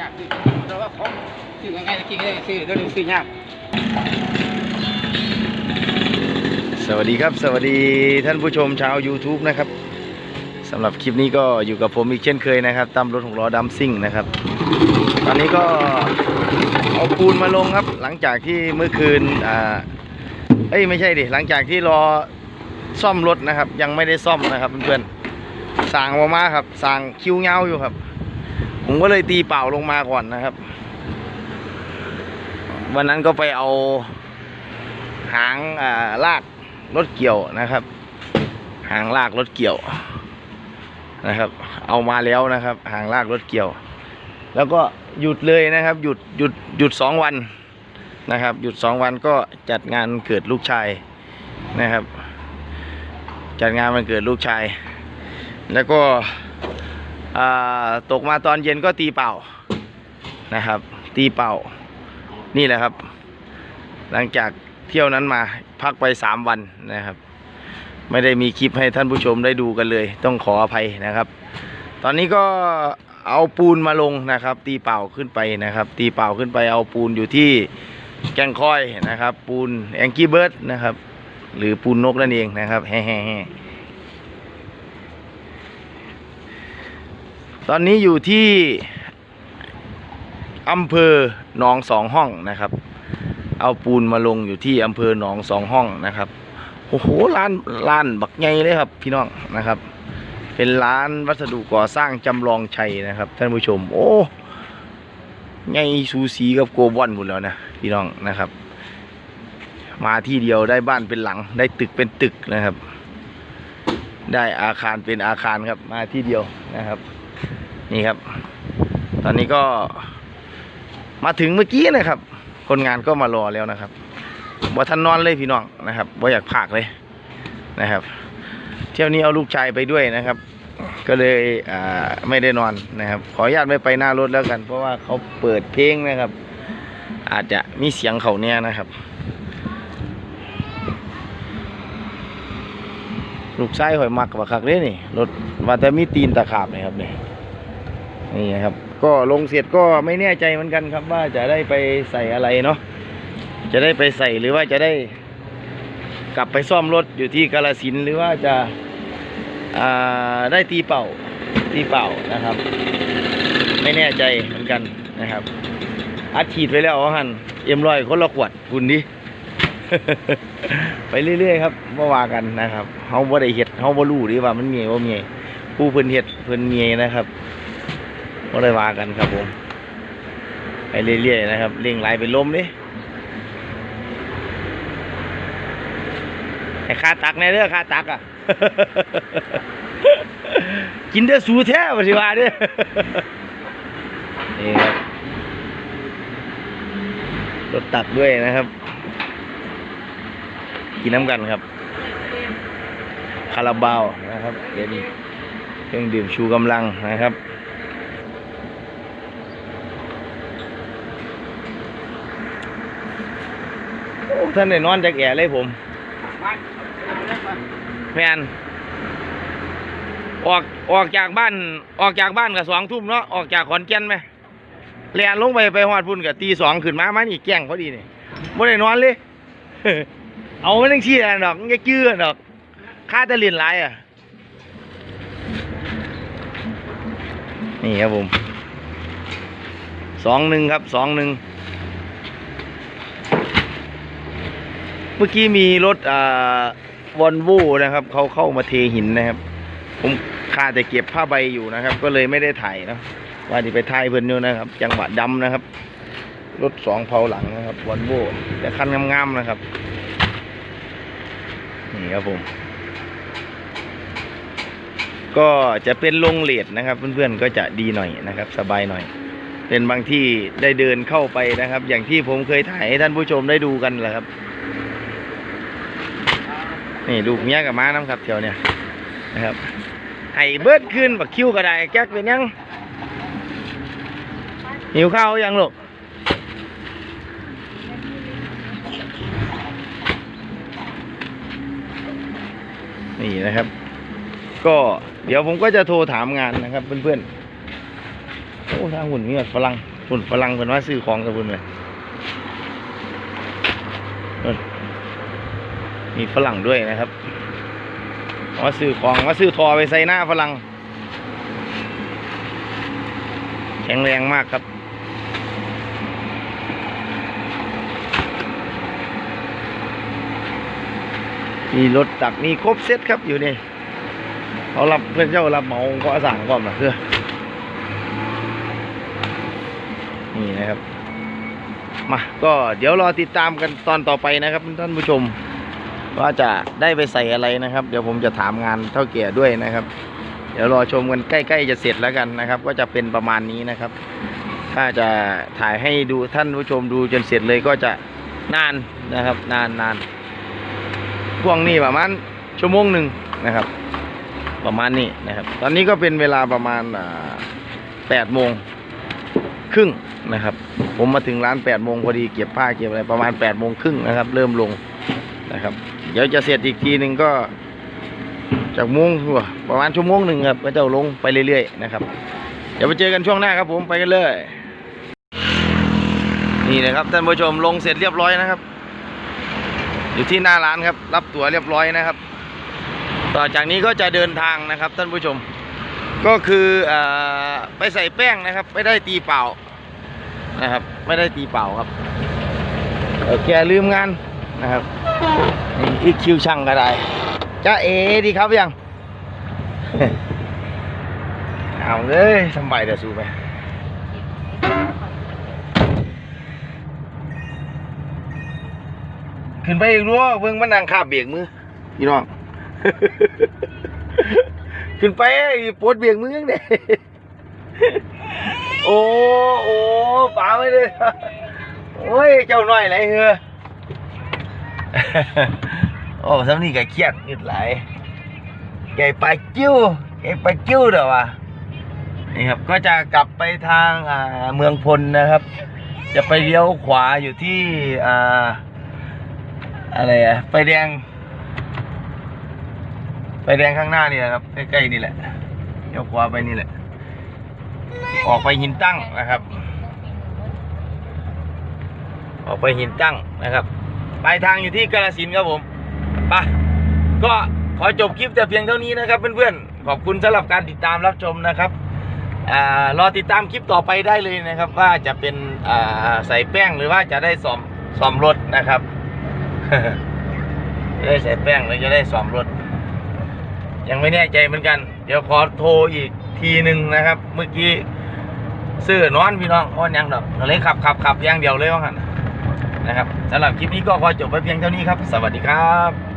ยากคือแต่ว่าของซื้อง่ายๆกินได้ซื้อเดี๋ยวนี้ซื้อยากสวัสดีครับ สวัสดีท่านผู้ชมชาว YouTube นะครับสำหรับคลิปนี้ก็อยู่กับผมอีกเช่นเคยนะครับตามรถหกล้อดัมซิ่งนะครับ ตอนนี้ก็เอาปูนมาลงครับ หลังจากที่เมื่อคืนอ่าเอ้ยไม่ใช่ดิหลังจากที่รอซ่อมรถนะครับ ยังไม่ได้ซ่อมนะครับเพื่อนๆสั่งมามาครับสั่งคิวเงาอยู่ครับ ผมก็เลยตีเปล่าลงมาก่อนนะครับ วันนั้นก็ไปเอาหางอ่าลากรถเกี่ยวนะครับ หางลากรถเกี่ยวนะครับ เอามาแล้วนะครับ หางลากรถเกี่ยว แล้วก็หยุดเลยนะครับ หยุดหยุดหยุดสองวันนะครับ หยุดสองวันก็จัดงานเกิดลูกชายนะครับ จัดงานวันเกิดลูกชาย แล้วก็ ตกมาตอนเย็นก็ตีเป่านะครับ ตีเป่า นี่แหละครับ หลังจากเที่ยวนั้นมาพักไปสามวันนะครับ ไม่ได้มีคลิปให้ท่านผู้ชมได้ดูกันเลย ต้องขออภัยนะครับ ตอนนี้ก็เอาปูนมาลงนะครับ ตีเป่าขึ้นไปนะครับ ตีเป่าขึ้นไปเอาปูนอยู่ที่แกงคอยนะครับ ปูนแองกี้เบิร์ดนะครับ หรือปูนนกนั่นเองนะครับแฮ่ๆ ตอนนี้อยู่ที่อำเภอหนองสองห้องนะครับ เอาปูนมาลงอยู่ที่อำเภอหนองสองห้องนะครับโอ้โหร้านร้านบักใหญ่เลยครับ พี่น้องนะครับ เป็นร้านวัสดุก่อสร้างจำลองชัยนะครับ ท่านผู้ชม โอ้ใหญ่สูสีกับโกบอนหมดแล้วนะพี่น้องนะครับ มาที่เดียวได้บ้านเป็นหลัง ได้ตึกเป็นตึกนะครับ ได้อาคารเป็นอาคารครับมาที่เดียวนะครับ นี่ครับ ตอนนี้ก็มาถึงเมื่อกี้นะครับ คนงานก็มารอแล้วนะครับบ่ทันนอนเลยพี่น้องนะครับบ่อยากพากเลยนะครับ เที่ยวนี้เอาลูกชายไปด้วยนะครับ ก็เลยไม่ได้นอนนะครับ ขออนุญาตไม่ไปหน้ารถแล้วกัน เพราะว่าเขาเปิดเพลงนะครับ อาจจะมีเสียงเขาเนี่ยนะครับ ลูกชายหอยมักว่าคักเลยนี่รถว่าแต่มีตีนตะขาบนี่ครับเนี่นี่ นะครับ ก็ลงเสร็จก็ไม่แน่ใจเหมือนกันครับว่าจะได้ไปใส่อะไรเนาะจะได้ไปใส่หรือว่าจะได้กลับไปซ่อมรถอยู่ที่กาลสินหรือว่าจะาได้ตีเป่าตีเป่านะครับ ไม่แน่ใจเหมือนกันนะครับอัดฉีดไปแล้วว่าหันเอ็มรอยคนละขวดคุณดิไปเรื่อยๆครับเมื่ากันนะครับเฮาบ่ได้เฮ็ดเฮาบ่รู้ดิว่ามันเมียบ่เมียผู้เพิ่นเฮ็ดเพิ่นเมียนะครับ บ่ได้ว่ากันครับผม ไปเรื่อยๆนะครับเร่งไหลไปล้มดิให้ค่าตักในเด้อค่าตักอะ กินได้อสูแท้บ่สิว่าเด้อนี่ครับรถตักด้วยนะครับ กินน้ำกันครับ คาราบาวนะครับ เป็นเครื่องดื่มชูกำลังนะครับ ท่านได้นอนจากแอร์เลยผมแมนออกออกจากบ้านออกจากบ้านกับสองทุ่มเนาะออกจากขอนแก่นไหมเรียนลงไปไปฮอดพุ่นกับตีสองขึ้นมามานี่แกล้งพอดีนี่ไม่ได้นอนเลย เอาไม่ต้องชี้อะไรดอกมันจะจื้อดอกค่าตะเรียนหลายอะ นี่ครับผมสองหนึ่งครับสองหนึ่ง เมื่อกี้มีรถอ่าวอนโวนะครับเขาเข้ามาเทหินนะครับ ผมคาแต่เก็บผ้าใบอยู่นะครับ ก็เลยไม่ได้ถ่ายนะว่าที่ไปถ่ายเพิ่อนอยู่นะครับ จังหวะดำนะครับ รถสองเผาหลังนะครับวอนโวแต่คันงามๆนะครับนี่ครับผม ก็จะเป็นลงเลดนะครับ เพื่อนๆก็จะดีหน่อยนะครับ สบายหน่อย เป็นบางที่ได้เดินเข้าไปนะครับ อย่างที่ผมเคยถ่ายให้ท่านผู้ชมได้ดูกันแหละครับ นี่ลูกเมียกับม้าน้ำครับแถวเนี่ยนะครับให้เบิดขึ้นบักคิวก็ได้แก๊กเป็นยังหิวข้าวยังลูกนี่นะครับ ก็เดี๋ยวผมก็จะโทรถามงานนะครับเพื่อนๆโอ้ทางหุ่นเมีแบฝรั่งหุ่นฝรั่งเป็นว่าซื้อของกับหุ่นเลยเอิ้น มีฝรั่งด้วยนะครับว่าซื้อของว่าซื้อทอไปใส่หน้าฝรั่งแข็งแรงมากครับมีรถตักมีครบเซตครับอยู่นี่เขารับเพื่อนเจ้ารับเหมาก็สั่งก่อนนะเพื่อนี่นะครับ มาก็เดี๋ยวรอติดตามกันตอนต่อไปนะครับท่านผู้ชม ว่าจะได้ไปใส่อะไรนะครับ เดี๋ยวผมจะถามงานเท่าแก่ด้วยนะครับ เดี๋ยวรอชมกันใกล้ๆจะเสร็จแล้วกันนะครับ ก็จะเป็นประมาณนี้นะครับ ถ้าจะถ่ายให้ดูท่านผู้ชมดูจนเสร็จเลยก็จะนานนะครับ นานนานช่วงนี้ประมาณชั่วโมงหนึ่งนะครับ ประมาณนี้นะครับ ตอนนี้ก็เป็นเวลาประมาณแปดโมงครึ่งนะครับ ผมมาถึงร้านแปดโมงพอดีเก็บผ้าเก็บอะไรประมาณแปดโมงครึ่งนะครับ เริ่มลงนะครับ เดี๋ยวจะเสร็จอีกทีหนึ่งก็ จากโมงกว่าประมาณชั่วโมงหนึ่งครับ ก็จะลงไปเรื่อยๆนะครับ เดี๋ยวไปเจอกันช่วงหน้าครับผมไปกันเลย นี่นะครับท่านผู้ชมลงเสร็จเรียบร้อยนะครับ อยู่ที่หน้าร้านครับ รับตั๋วเรียบร้อยนะครับ ต่อจากนี้ก็จะเดินทางนะครับ ท่านผู้ชม ก็คือเออไปใส่แป้งนะครับ ไม่ได้ตีเปล่านะครับ ไม่ได้ตีเปล่าครับเออแกลืมงาน นะครับนี่อีกคิวช่างก็ได้จ้าเอดีครับยังเอาเลยสบายเดี๋ยวสู้ไปขึ้นไปอีกรั้วเพิ่งมันนั่งคาบเบรกมือพี่น้องขึ้นไปปวดเบรกมือยังไงโอ้โอ้ป๋าไม่เลยโอ้ยเจ้าหน้อยไหนเหรอ โอ้สำนี่ก็เครียดนิดหลายใหญ่ปลาจิ้วใหญ่ปลาจิ้วเด้อววะนี่ครับก็จะกลับไปทางอ่าเมืองพลนะครับ จะไปเลี้ยวขวาอยู่ที่อ่าอะไรอะไฟแดงไฟแดงข้างหน้านี่แหละครับใกล้ๆนี่แหละเดี๋ยวขวาไปนี่แหละ ออกไปหินตั้งนะครับ ออกไปหินตั้งนะครับ ปลายทางอยู่ที่กาฬสินครับผมไปะก็ขอจบคลิปแต่เพียงเท่านี้นะครับ เพื่อนๆ ขอบคุณสำหรับการติดตามรับชมนะครับอรอติดตามคลิปต่อไปได้เลยนะครับ ว่าจะเป็นใส่แป้งหรือว่าจะได้ซ่อมซ่อมรถนะครับจะได้ใส่แป้งหรือจะได้ซ่อมรถ ยังไม่แน่ใจเหมือนกัน เดี๋ยวขอโทรอีกทีหนึ่งนะครับ เมื่อกี้ซื้อนอนพี่น้องอ้อนยังดอกเลยขับขับขับอย่างเดียวเลยว่างั้น นะครับสำหรับคลิปนี้ก็ขอจบไปเพียงเท่านี้ครับ สวัสดีครับ